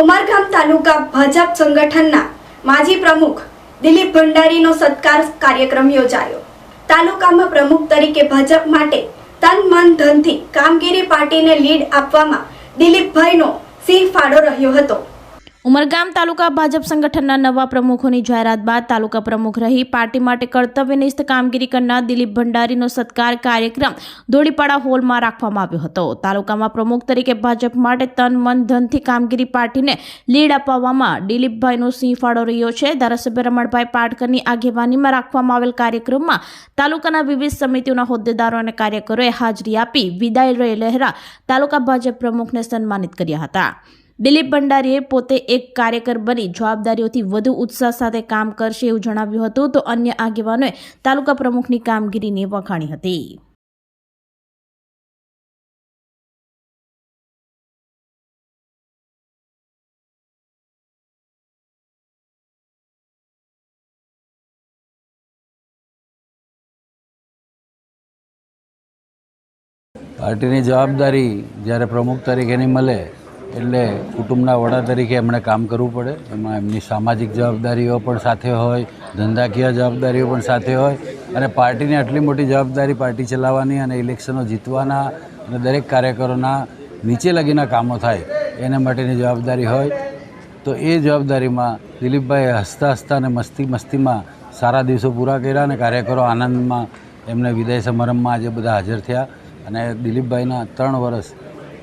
ઉમરગામ તાલુકા ભાજપ સંગઠનના માજી પ્રમુખ દિલીપ ભંડારીનો સત્કાર કાર્યક્રમ યોજાયો. તાલુકામાં પ્રમુખ તરીકે ભાજપ માટે તન મન ધનથી કામગીરી પાર્ટીને લીડ આપવામાં દિલીપભાઈનો સિંહ ફાળો રહ્યો હતો. ઉમરગામ તાલુકા ભાજપ સંગઠનના નવા પ્રમુખોની જાહેરાત બાદ તાલુકા પ્રમુખ રહી પાર્ટી માટે કર્તવ્યનિષ્ઠ કામગીરી કરનાર દિલીપ ભંડારીનો સત્કાર કાર્યક્રમ ધોળીપાડા હોલમાં રાખવામાં આવ્યો હતો. તાલુકામાં પ્રમુખ તરીકે ભાજપ માટે તન, મન, ધનથી કામગીરી પાર્ટીને લીડ અપાવવામાં દિલીપભાઈનો સિંહ ફાળો રહ્યો છે. ધારાસભ્ય રમણભાઈ પાટકરની આગેવાનીમાં રાખવામાં આવેલ કાર્યક્રમમાં તાલુકાના વિવિધ સમિતિઓના હોદ્દેદારો અને કાર્યકરોએ હાજરી આપી વિદાય લહેરા તાલુકા ભાજપ પ્રમુખને સન્માનિત કર્યા હતા. દિલીપ ભંડારીએ પોતે એક કાર્યકર બની જવાબદારીઓથી વધુ ઉત્સાહ સાથે કામ કરશે એવું જણાવ્યું હતું. તો અન્ય આગેવાનોએ તાલુકા પ્રમુખની કામગીરીને વખાણી હતી. પાર્ટીની જવાબદારી જ્યારે પ્રમુખ તરીકેની મળે એટલે કુટુંબના વડા તરીકે એમણે કામ કરવું પડે. એમાં એમની સામાજિક જવાબદારીઓ પણ સાથે હોય, ધંધાકીય જવાબદારીઓ પણ સાથે હોય અને પાર્ટીની આટલી મોટી જવાબદારી પાર્ટી ચલાવવાની અને ઇલેક્શનો જીતવાના અને દરેક કાર્યકરોના નીચે લગીના કામો થાય એના માટેની જવાબદારી હોય. તો એ જવાબદારીમાં દિલીપભાઈએ હસતા હસતા અને મસ્તી મસ્તીમાં સારા દિવસો પૂરા કર્યા અને કાર્યકરો આનંદમાં એમને વિદાય સમારંભમાં આજે બધા હાજર થયા અને દિલીપભાઈના ત્રણ વર્ષ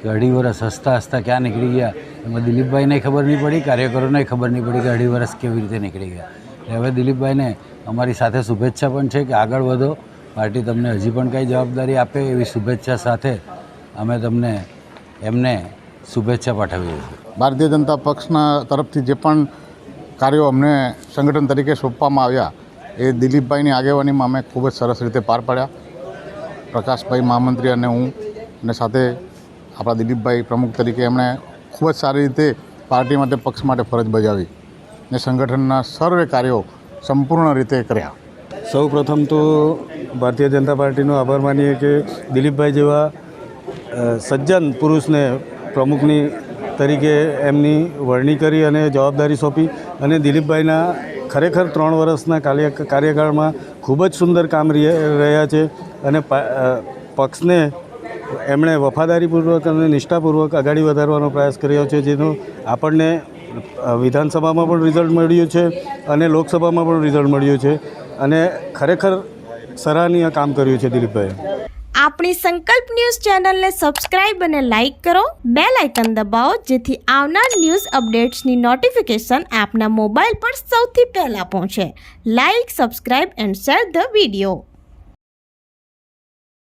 કે અઢી વર્ષ હસતા હસતા ક્યાં નીકળી ગયા? એમાં દિલીપભાઈને ખબર નહીં પડી, કાર્યકરોને ખબર નહીં પડી કે અઢી વર્ષ કેવી રીતે નીકળી ગયા. એટલે હવે દિલીપભાઈને અમારી સાથે શુભેચ્છા પણ છે કે આગળ વધો. પાર્ટી તમને હજી પણ કંઈ જવાબદારી આપે એવી શુભેચ્છા સાથે અમે તમને એમને શુભેચ્છા પાઠવીએ છીએ. ભારતીય જનતા પક્ષના તરફથી જે પણ કાર્યો અમને સંગઠન તરીકે સોંપવામાં આવ્યા, એ દિલીપભાઈની આગેવાનીમાં અમે ખૂબ જ સરસ રીતે પાર પાડ્યા. પ્રકાશભાઈ મહામંત્રી અને હું અને સાથે આપણા દિલીપભાઈ પ્રમુખ તરીકે એમણે ખૂબ જ સારી રીતે પાર્ટી માટે, પક્ષ માટે ફરજ બજાવી ને સંગઠનના સર્વે કાર્યો સંપૂર્ણ રીતે કર્યા. સૌ પ્રથમ તો ભારતીય જનતા પાર્ટીનો આભાર માનીએ કે દિલીપભાઈ જેવા સજ્જન પુરુષને પ્રમુખની તરીકે એમની વરણી કરી અને જવાબદારી સોંપી અને દિલીપભાઈના ખરેખર ત્રણ વર્ષના કાર્ય, કાર્યકાળમાં ખૂબ જ સુંદર કામ રહ્યા છે અને પક્ષને એમણે વફાદારીપૂર્વક અને નિષ્ઠાપૂર્વક આગળ વધારવાનો પ્રયાસ કર્યો છે, જેનું આપણને વિધાનસભામાં પણ રિઝલ્ટ મળ્યું છે અને લોકસભામાં પણ રિઝલ્ટ મળ્યું છે. અને ખરેખર સરાહનીય કામ કર્યું છે દિલીપભાઈ આપણી સંકલ્પ ન્યૂઝ ચેનલને સબસ્ક્રાઇબ અને લાઇક કરો. બે લાઇકન દબાવો, જેથી આવનાર ન્યૂઝ અપડેટ્સની નોટિફિકેશન આપના મોબાઈલ પર સૌથી પહેલાં પહોંચે. Like, subscribe and share the video.